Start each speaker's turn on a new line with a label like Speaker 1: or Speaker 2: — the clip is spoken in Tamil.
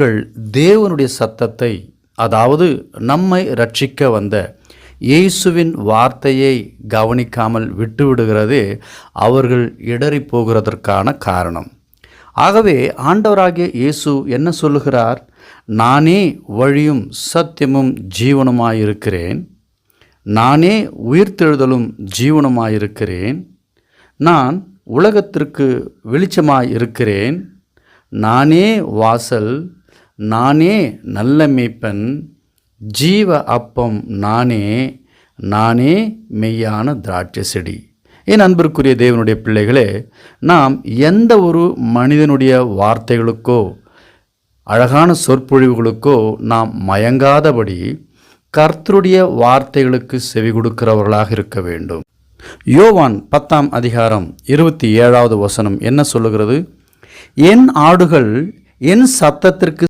Speaker 1: அவர்கள் தேவனுடைய சத்தத்தை அதாவது நம்மை ரட்சிக்க வந்த இயேசுவின் வார்த்தையை கவனிக்காமல் விட்டுவிடுகிறதே அவர்கள் இடறி போகிறதற்கான காரணம். ஆகவே ஆண்டவராகிய இயேசு என்ன சொல்லுகிறார்? நானே வழியும் சத்தியமும் ஜீவனுமாயிருக்கிறேன். நானே உயிர்த்தெழுதலும் ஜீவனுமாயிருக்கிறேன். நான் உலகத்திற்கு வெளிச்சமாயிருக்கிறேன். நானே வாசல் நானே நல்ல மேய்ப்பன் ஜீவ அப்பம் நானே நானே மெய்யான திராட்சை செடி. என் அன்பிற்குரிய தேவனுடைய பிள்ளைகளே நாம் எந்த ஒரு மனிதனுடைய வார்த்தைகளுக்கோ அழகான சொற்பொழிவுகளுக்கோ நாம் மயங்காதபடி கர்த்தருடைய வார்த்தைகளுக்கு செவி கொடுக்கிறவர்களாக இருக்க வேண்டும். யோவான் பத்தாம் அதிகாரம் இருபத்தி ஏழாவது வசனம் என்ன சொல்லுகிறது? என் ஆடுகள் என் சத்தத்திற்கு